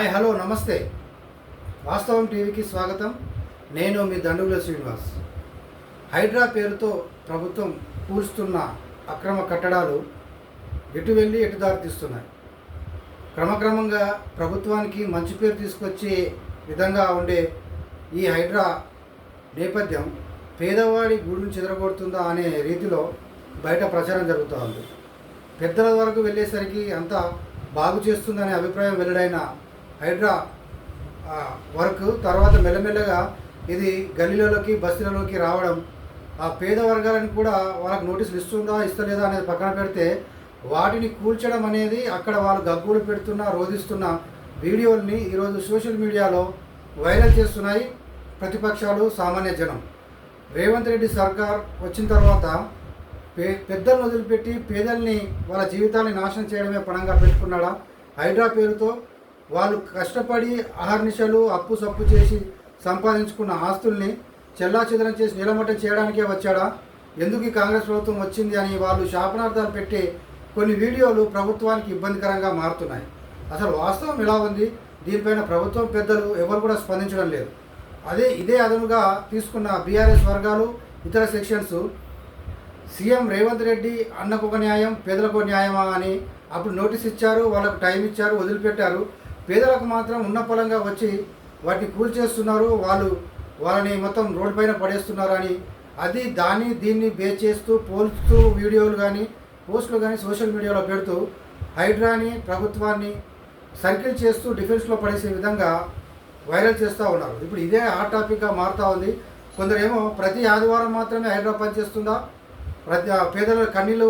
Hi hello నమస్తే. వాస్తవం టీవీకి స్వాగతం. నేను మీ దండుగుల శ్రీనివాస్. హైడ్రా పేరుతో ప్రభుత్వం కూల్స్తున్న అక్రమ కట్టడాలు ఎటు వెళ్ళి ఎటు దారితీస్తున్నాయి? క్రమక్రమంగా ప్రభుత్వానికి మంచి పేరు తీసుకొచ్చే విధంగా ఉండే ఈ హైడ్రా నేపథ్యం పేదవాడి గూడును చెదరగొడుతుందా అనే రీతిలో బయట ప్రచారం జరుగుతూ ఉంది. పెద్దల వరకు వెళ్ళేసరికి అంతా బాగు చేస్తుందనే అభిప్రాయం వెల్లడైన హైడ్రా ఆ, వర్క్ తర్వాత మెల్లమెల్లగా ఇది గల్లీలలోకి బస్తీలలోకి రావడం ఆ పేద వర్గాలను కూడా వాళ్ళకి నోటీసులు ఇస్తుందా ఇస్తలేదా అనేది పక్కన పెడితే వాటిని కూల్చడం అనేది అక్కడ వాళ్ళు గగ్గులు పెడుతున్న రోధిస్తున్న వీడియోల్ని ఈరోజు సోషల్ మీడియాలో వైరల్ చేస్తున్నాయి ప్రతిపక్షాలు సామాన్య జనం. రేవంత్ రెడ్డి సర్కార్ వచ్చిన తర్వాత పే పెద్దలను వదిలిపెట్టి పేదల్ని వాళ్ళ జీవితాన్ని నాశనం చేయడమే పణంగా పెట్టుకున్నాడా? హైడ్రా పేరుతో వాళ్ళు కష్టపడి అహర్నిశలు అప్పు సప్పు చేసి సంపాదించుకున్న ఆస్తుల్ని చెల్లా చేసి నిలమట్టం చేయడానికే వచ్చాడా? ఎందుకు ఈ కాంగ్రెస్ ప్రభుత్వం వచ్చింది అని వాళ్ళు శాపనార్థాలు పెట్టే కొన్ని వీడియోలు ప్రభుత్వానికి ఇబ్బందికరంగా మారుతున్నాయి. అసలు వాస్తవం ఎలా ఉంది? దీనిపైన ప్రభుత్వం పెద్దలు ఎవరు కూడా స్పందించడం లేదు. అదే ఇదే అదనుగా తీసుకున్న బీఆర్ఎస్ వర్గాలు ఇతర సెక్షన్స్ సీఎం రేవంత్ రెడ్డి అన్నకు ఒక న్యాయం పేదలకు న్యాయమా అని అప్పుడు నోటీస్ ఇచ్చారు వాళ్ళకు టైం ఇచ్చారు వదిలిపెట్టారు. పేదలకు మాత్రం ఉన్న పొలంగా వచ్చి వాటిని కూల్ చేస్తున్నారు వాళ్ళు వాళ్ళని మొత్తం రోడ్ పైన పడేస్తున్నారు అని అది దాన్ని దీన్ని బేస్ చేస్తూ పోల్స్తూ వీడియోలు కానీ పోస్టులు కానీ సోషల్ మీడియాలో పెడుతూ హైడ్రాని ప్రభుత్వాన్ని సర్కిల్ చేస్తూ డిఫెన్స్లో పడేసే విధంగా వైరల్ చేస్తూ ఉన్నారు. ఇప్పుడు ఇదే హాట్ టాపిక్గా మారుతూ ఉంది. కొందరేమో ప్రతి ఆదివారం మాత్రమే హైడ్రా పనిచేస్తుందా ప్రతి పేదల కన్నీళ్ళు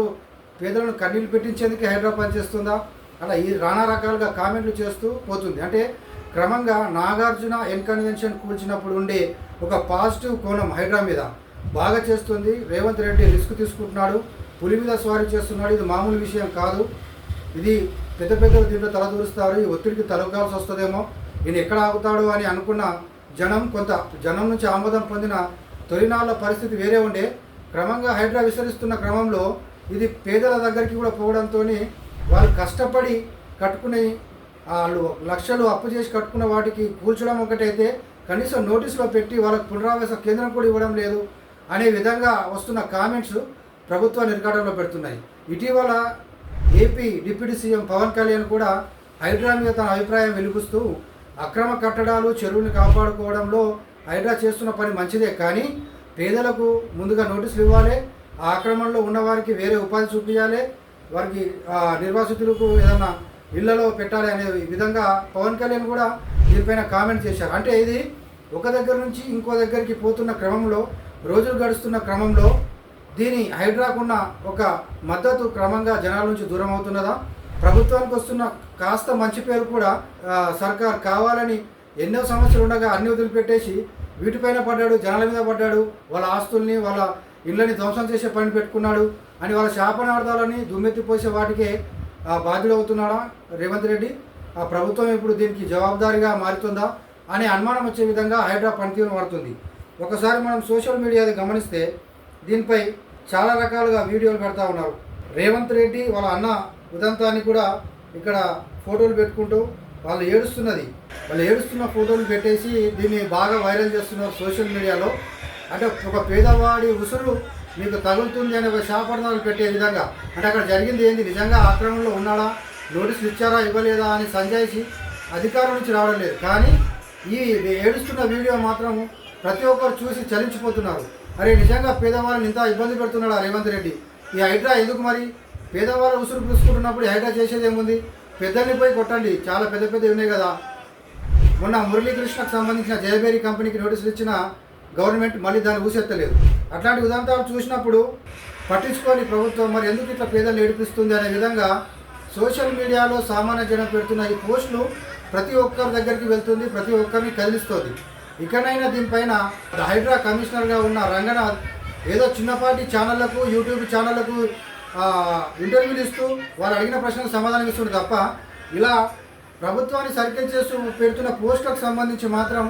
పేదలను కన్నీళ్ళు పెట్టించేందుకు హైడ్రా పనిచేస్తుందా అలా ఈ నానా రకాలుగా కామెంట్లు చేస్తూ పోతుంది. అంటే క్రమంగా నాగార్జున ఎన్కన్వెన్షన్ కూల్చినప్పుడు ఉండే ఒక పాజిటివ్ కోణం హైడ్రా మీద బాగా చేస్తుంది. రేవంత్ రెడ్డి రిస్క్ తీసుకుంటున్నాడు. పులి మీద స్వారీ చేస్తున్నాడు. ఇది మామూలు విషయం కాదు. ఇది పెద్ద పెద్దలు దీంట్లో తలదూరుస్తారు ఈ ఒత్తిడికి తలగాల్సి వస్తుందేమో. ఈయన ఎక్కడ ఆగుతాడు అని అనుకున్న జనం కొంత జనం నుంచి ఆమోదం పొందిన తొలినాళ్ళ పరిస్థితి వేరే ఉండే. క్రమంగా హైడ్రా విస్తరిస్తున్న క్రమంలో ఇది పేదల దగ్గరికి కూడా పోవడంతో వాళ్ళు కష్టపడి కట్టుకునే వాళ్ళు లక్షలు అప్పు చేసి కట్టుకున్న వాటికి కూల్చడం ఒకటైతే కనీసం నోటీసులో పెట్టి వాళ్ళకు పునరావాస కేంద్రం కూడా ఇవ్వడం లేదు అనే విధంగా వస్తున్న కామెంట్స్ ప్రభుత్వాన్ని నిర్గాఢంలో పెడుతున్నాయి. ఇటీవల AP deputy CM Pawan Kalyan కూడా హైడ్రా మీద తన అభిప్రాయం వెలుగుస్తూ అక్రమ కట్టడాలు చెరువుని కాపాడుకోవడంలో హైడ్రా చేస్తున్న పని మంచిదే కానీ పేదలకు ముందుగా నోటీసులు ఇవ్వాలి ఆ ఆక్రమణలో ఉన్నవారికి వేరే ఉపాధి చూపించాలి వారికి నిర్వాసితులకు ఏదన్నా ఇళ్ళలో పెట్టాలి అనే విధంగా పవన్ కళ్యాణ్ కూడా దీనిపైన కామెంట్ చేశారు. అంటే ఇది ఒక దగ్గర నుంచి ఇంకో దగ్గరికి పోతున్న క్రమంలో రోజులు గడుస్తున్న క్రమంలో దీని హైడ్రాకున్న ఒక మద్దతు క్రమంగా జనాల నుంచి దూరం అవుతున్నదా? ప్రభుత్వానికి వస్తున్న కాస్త మంచి పేరు కూడా సర్కార్ కావాలని ఎన్నో సమస్యలు ఉండగా అన్ని వదిలిపెట్టేసి వీటిపైన పడ్డాడు జనాల మీద పడ్డాడు వాళ్ళ ఆస్తుల్ని వాళ్ళ ఇళ్ళని ధ్వంసం చేసే పని పెట్టుకున్నాడు. అని వాళ్ళ శాపనార్థాలని దుమ్మెత్తిపోసే వాటికే బాధ్యులు అవుతున్నాడా రేవంత్ రెడ్డి? ఆ ప్రభుత్వం ఇప్పుడు దీనికి జవాబుదారీగా మారుతుందా అనే అనుమానం వచ్చే విధంగా హైడ్రా పనితీరు మారుతుంది. ఒకసారి మనం సోషల్ మీడియాది గమనిస్తే దీనిపై చాలా రకాలుగా వీడియోలు పెడతా ఉన్నారు. రేవంత్ రెడ్డి వాళ్ళ అన్న ఉదంతాన్ని కూడా ఇక్కడ ఫోటోలు పెట్టుకుంటూ వాళ్ళు ఏడుస్తున్నది. వాళ్ళు ఏడుస్తున్న ఫోటోలు పెట్టేసి దీన్ని బాగా వైరల్ చేస్తున్నారు సోషల్ మీడియాలో. అంటే ఒక పేదవాడి ఉసురు మీకు తగులుతుంది అనే ఒక శాపనాలు పెట్టే విధంగా. అంటే అక్కడ జరిగింది ఏంది? నిజంగా ఆక్రమణలో ఉన్నాడా? నోటీసులు ఇచ్చారా? ఇవ్వలేదా? అని సంజాయిషి అధికారం నుంచి రావడం లేదు. కానీ ఈ ఏడుస్తున్న వీడియో మాత్రం ప్రతి ఒక్కరు చూసి చలించిపోతున్నారు. అరే నిజంగా పేదవాళ్ళని ఇంత ఇబ్బంది పెడుతున్నాడా రేవంత్ రెడ్డి? ఈ హైడ్రా ఎందుకు మరి? పేదవాళ్ళు ఉసురు పూసుకుంటున్నప్పుడు ఈ హైడ్రా చేసేది ఏముంది? పెద్దల్ని పోయి కొట్టండి. చాలా పెద్ద పెద్దవి ఉన్నాయి కదా. మొన్న మురళీకృష్ణకు సంబంధించిన జయబేరి కంపెనీకి నోటీసులు ఇచ్చిన గవర్నమెంట్ మళ్ళీ దాన్ని ఊసెత్తలేదు. అట్లాంటి ఉదాహరణ చూసినప్పుడు పట్టించుకొని ప్రభుత్వం మరి ఎందుకు ఇట్లా పేదలు ఏడిపిస్తుంది అనే విధంగా సోషల్ మీడియాలో సామాన్య జనం పెడుతున్న ఈ పోస్టులు ప్రతి ఒక్కరి దగ్గరికి వెళ్తుంది ప్రతి ఒక్కరిని కదిలిస్తుంది. ఇకనైనా దీనిపైన హైడ్రా కమిషనర్గా ఉన్న రంగనాథ్ ఏదో చిన్నపాటి ఛానళ్ళకు యూట్యూబ్ ఛానళ్ళకు ఇంటర్వ్యూలు ఇస్తూ వాళ్ళు అడిగిన ప్రశ్నలకు సమాధానం ఇస్తుంది తప్ప ఇలా ప్రభుత్వాన్ని సర్కిల్ చేస్తూ పెడుతున్న పోస్టులకు సంబంధించి మాత్రం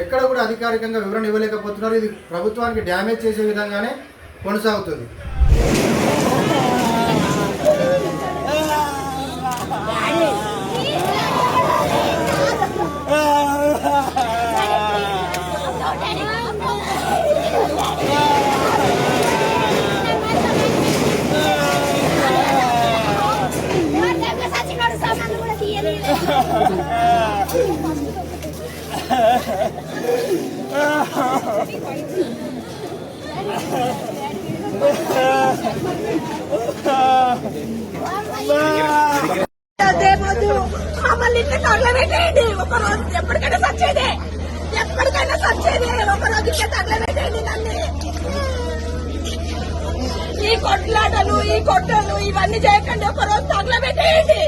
ఎక్కడ కూడా అధికారికంగా వివరణ ఇవ్వలేకపోతున్నారు. ఇది ప్రభుత్వానికి డ్యామేజ్ చేసే విధంగానే కొనసాగుతుంది. మమ్మల్ని ఇంట్లో తగలబెట్టేయండి ఒక రోజు ఎప్పటికైనా సచ్చేదే ఎప్పటికైనా సచ్చేదే ఒక రోజు ఇంట్లో తగలబెట్టేయండి నన్ను ఈ కొట్లాటలు ఈ కొట్టలు ఇవన్నీ చేయకండి. ఒక రోజు తగలబెట్టేయండి.